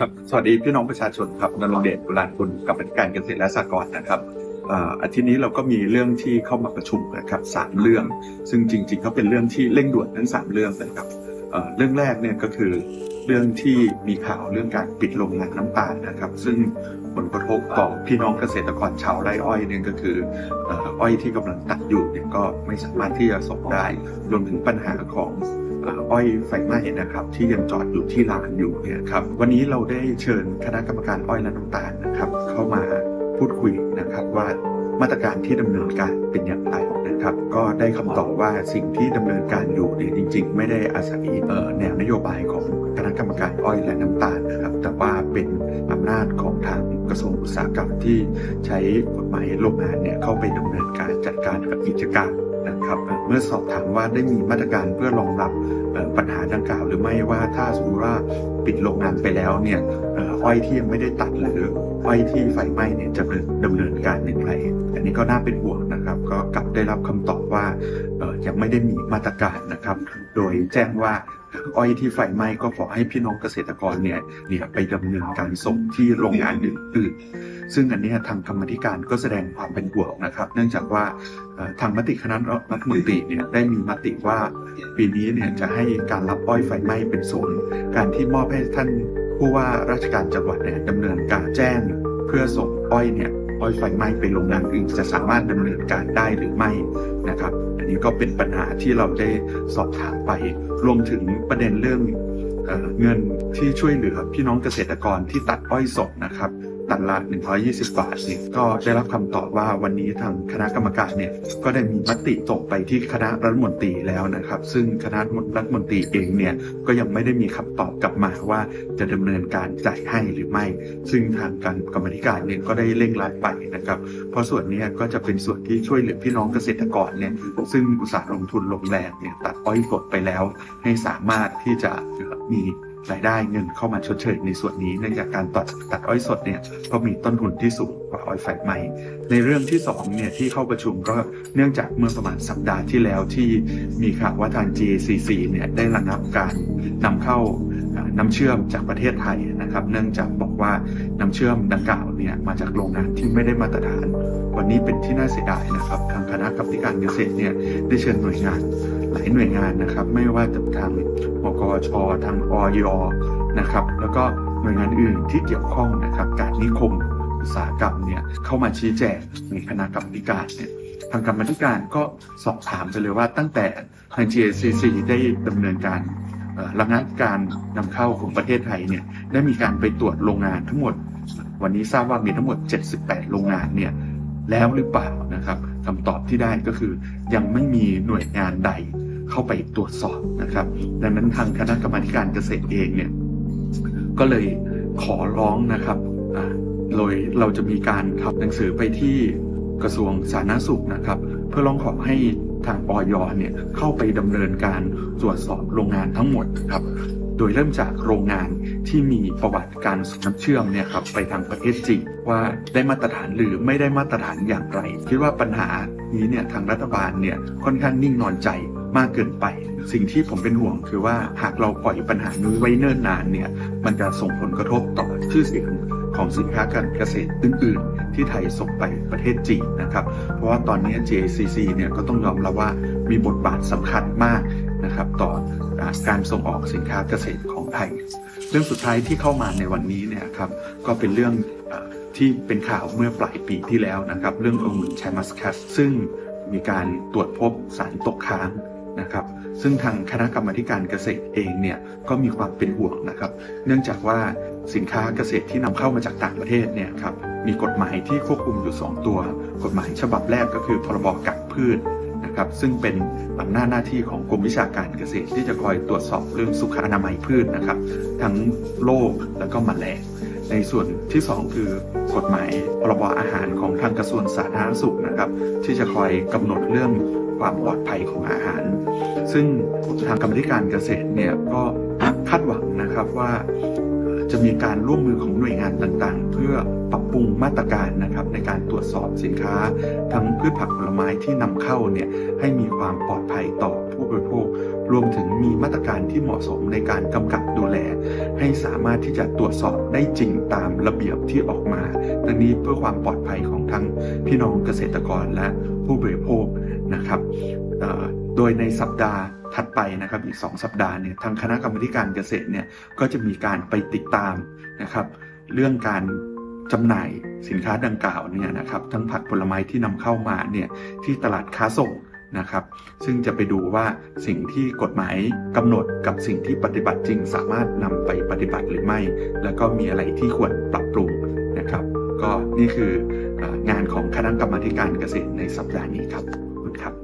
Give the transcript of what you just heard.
ครับสวัสดีพี่น้องประชาชนครับนรงเดชบุราณคุณกับปฏิการเกษตรและสหกรณ์นะครับอาทิตย์นี้เราก็มีเรื่องที่เข้ามาประชุมนะครับสามเรื่อง ซึ่งจริงๆก็เป็นเรื่องที่เร่งด่วนทั้งสามเรื่องนะครับเรื่องแรกเนี่ยก็คือเรื่องที่มีข่าวเรื่องการปิดโรงงานน้ำตาลนะครับ ซึ่งผลกระทบต่อพี่น้องเกษตรกรชาวไร่อ้อยเนี่ยก็คืออ่ออ้อยที่กำลังตัดอยู่เนี่ยก็ไม่สามารถที่จะส่งได้รวมถึงปัญหาของ อ้อยไฟไหม้นะครับ ที่ยังจอดอยู่ที่ลานอยู่เนี่ยครับวันนี้เราได้เชิญคณะกรรมการอ้อยและน้ำตาลนะครับ เข้ามาพูดคุยนะครับว่ามาตรการที่ดำเนินการเป็นอย่างไรนะครับ ก็ได้คำตอบว่าสิ่งที่ดำเนินการอยู่เนี่ยจริง ๆ ไม่ได้อาศัยเอ่อแนวนโยบายของคณะกรรมการอ้อยและน้ำตาลนะครับ แต่ว่าเป็นอำนาจของทางกระทรวงอุตสาหกรรมที่ใช้กฎหมายโรงงานเนี่ยเข้าไปดำเนินการจัดการกับกิจการ ครับเมื่อสอบถามว่าได้มีมาตรการเพื่อรองรับปัญหาดังกล่าว หรือไม่ว่าถ้าสมมติว่าปิดโรงงานไปแล้วเนี่ยอ้อยที่ยังไม่ได้ตัดหรืออ้อยที่ไฟไหม้เนี่ยจะดำเนินการอย่างไรอันนี้ก็น่าเป็นห่วงนะครับ ก็กลับได้รับคำตอบว่ายังไม่ได้มีมาตรการนะครับ โดยแจ้งว่า อ้อยที่ไฟไหม้ก็ขอให้พี่น้องเกษตรกรเนี่ยเนี่ยไปดำเนินการส่งที่โรงงานอื่นๆซึ่งอันนี้ทางกรรมธิการก็แสดงความเป็นห่วงนะครับ เนื่องจากว่าทางมติคณะรัฐมนตรีเนี่ยได้มีมติว่าปีนี้เนี่ยจะให้การรับอ้อยไฟไหม้เป็นศูนย์การที่มอบให้ท่านผู้ว่าราชการจังหวัดเนี่ยดำเนินการแจ้งเพื่อส่งอ้อยเนี่ย อ้อยไฟไหม้ไปโรงงานอื่นจะสามารถดำเนินการได้หรือไม่นะครับ อันนี้ก็เป็นปัญหาที่เราได้สอบถามไป รวมถึงประเด็นเรื่อง เงินที่ช่วยเหลือพี่น้องเกษตรกรที่ตัดอ้อยสดนะครับตันละ120 บาทเนี่ยก็ได้รับคำตอบว่าวันนี้ทางคณะกรรมการเนี่ยก็ได้มีมติส่งไปที่คณะรัฐมนตรีแล้วนะครับ ซึ่งคณะรัฐมนตรีเองเนี่ยก็ยังไม่ได้มีคำตอบกลับมาว่าจะดำเนินการจ่ายให้หรือไม่ ซึ่งทางการกรรมธิการเนี่ยก็ได้เร่งรัดไปนะครับ เพราะส่วนนี้ก็จะเป็นส่วนที่ช่วยเหลือพี่น้องเกษตรกรเนี่ยซึ่งอุตสาหลงทุนลงแรงเนี่ยตัดอ้อยสดไปแล้ว ให้สามารถที่จะมีรายได้เงินเข้ามาชดเชยในส่วนนี้เนื่องจากการตัดตัดอ้อยสดเนี่ยก็มีต้นทุนที่สูงกว่าอ้อยไฟไหม่ ในเรื่องที่สองเนี่ยที่เข้าประชุมก็เนื่องจากเมื่อประมาณสัปดาห์ที่แล้วที่มีข่าวว่าทาง GACC เนี่ยได้ระงับการนำเข้าน้ำเชื่อมจากประเทศไทยนะครับ เนื่องจากบอกว่า น้ำเชื่อมดังกล่าวเนี่ยมาจากโรงงานที่ไม่ได้มาตรฐาน วันนี้เป็นที่น่าเสียดายนะครับ ทางคณะกรรมการเกษตรเนี่ยได้เชิญหน่วยงานหลายหน่วยงานนะครับ ไม่ว่าจะทางมกชทางอยนะครับแล้วก็หน่วยงานอื่นที่เกี่ยวข้องนะครับ การนิคมอุตสาหกรรมเนี่ยเข้ามาชี้แจงในคณะกรรมการเนี่ยทางกรรมธิการก็สอบถามไปเลยว่าตั้งแต่ทาง GACC ได้ดำเนินการ ระงับการนำเข้าของประเทศไทยเนี่ยได้มีการไปตรวจโรงงานทั้งหมด วันนี้ทราบว่ามีทั้งหมด 78 โรงงานเนี่ยแล้วหรือเปล่านะครับคำตอบที่ได้ก็คือยังไม่มีหน่วยงานใดเข้าไปตรวจสอบนะครับ ดังนั้นทางคณะกรรมาการเกษตรเองเนี่ยก็เลยขอร้องนะครับโดยเราจะมีการทำหนังสือไปที่กระทรวงสาธารณสุขนะครับ เพื่อร้องขอให้ ทางอยเนี่ยเข้าไปดำเนินการตรวจสอบโรงงานทั้งหมดครับ โดยเริ่มจากโรงงานที่มีประวัติการส่งน้ำเชื่อมเนี่ยครับไปทางประเทศจีนว่าได้มาตรฐานหรือไม่ได้มาตรฐานอย่างไร คิดว่าปัญหานี้เนี่ยทางรัฐบาลเนี่ยค่อนข้างนิ่งนอนใจมากเกินไป สิ่งที่ผมเป็นห่วงคือว่าหากเราปล่อยปัญหานี้ไว้เนิ่นนานเนี่ยมันจะส่งผลกระทบต่อชื่อเสียงของสินค้าการเกษตรอื่นๆ ที่ไทยส่งไปประเทศจีนนะครับ เพราะว่าตอนนี้ JCC เนี่ยก็ต้องยอมรับว่ามีบทบาทสำคัญมากนะครับต่อการส่งออกสินค้าเกษตรของไทย เรื่องสุดท้ายที่เข้ามาในวันนี้เนี่ยครับก็เป็นเรื่องอที่เป็นข่าวเมื่อปลายปีที่แล้วนะครับ เรื่ององุ่นไชมัสคัสซึ่งมีการตรวจพบสารตกค้างนะครับซึ่งทางคณะกรรมาการเกษตรเองเนี่ยก็มีความเป็นห่วงนะครับ เนื่องจากว่า สินค้าเกษตรที่นำเข้ามาจากต่างประเทศเนี่ยครับมีกฎหมายที่ควบคุมอยู่ 2 ตัว กฎหมายฉบับแรกก็คือพรบกักพืชนะครับซึ่งเป็นอำนาจหน้าที่ของกรมวิชาการเกษตร ที่จะคอยตรวจสอบเรื่องสุขอนามัยพืชนะครับ ทั้งโรคแล้วก็แมลงในส่วนที่ 2 คือกฎหมายพรบอาหารของทางกระทรวงสาธารณสุขนะครับ ที่จะคอยกำหนดเรื่องความปลอดภัยของอาหาร ซึ่งทางกรรมธิการเกษตรเนี่ยก็คาดหวังนะครับว่า จะมีการร่วมมือของหน่วยงานต่างๆ เพื่อปรับปรุงมาตรการนะครับในการตรวจสอบสินค้า ทั้งพืชผักผลไม้ที่นำเข้าเนี่ยให้มีความปลอดภัยต่อผู้บริโภค รวมถึงมีมาตรการที่เหมาะสมในการกำกับดูแล ให้สามารถที่จะตรวจสอบได้จริงตามระเบียบที่ออกมาดังนี้เพื่อความปลอดภัยของทั้งพี่น้องเกษตรกรและผู้บริโภคนะครับโดยในสัปดาห์ ถัดไปนะครับอีก 2 สัปดาห์เนี่ยทางคณะกรรมการเกษตรเนี่ยก็จะมีการไปติดตามนะครับเรื่องการจำหน่ายสินค้าดังกล่าวเนี่ยนะครับทั้งผักผลไม้ที่นำเข้ามาเนี่ยที่ตลาดค้าส่งนะครับซึ่งจะไปดูว่าสิ่งที่กฎหมายกำหนดกับสิ่งที่ปฏิบัติจริง สามารถนำไปปฏิบัติหรือไม่ แล้วก็มีอะไรที่ควรปรับปรุงนะครับ ก็นี่คืองานของคณะกรรมาการเกษตรในสัปดาห์นี้ครับขอบคุณครับ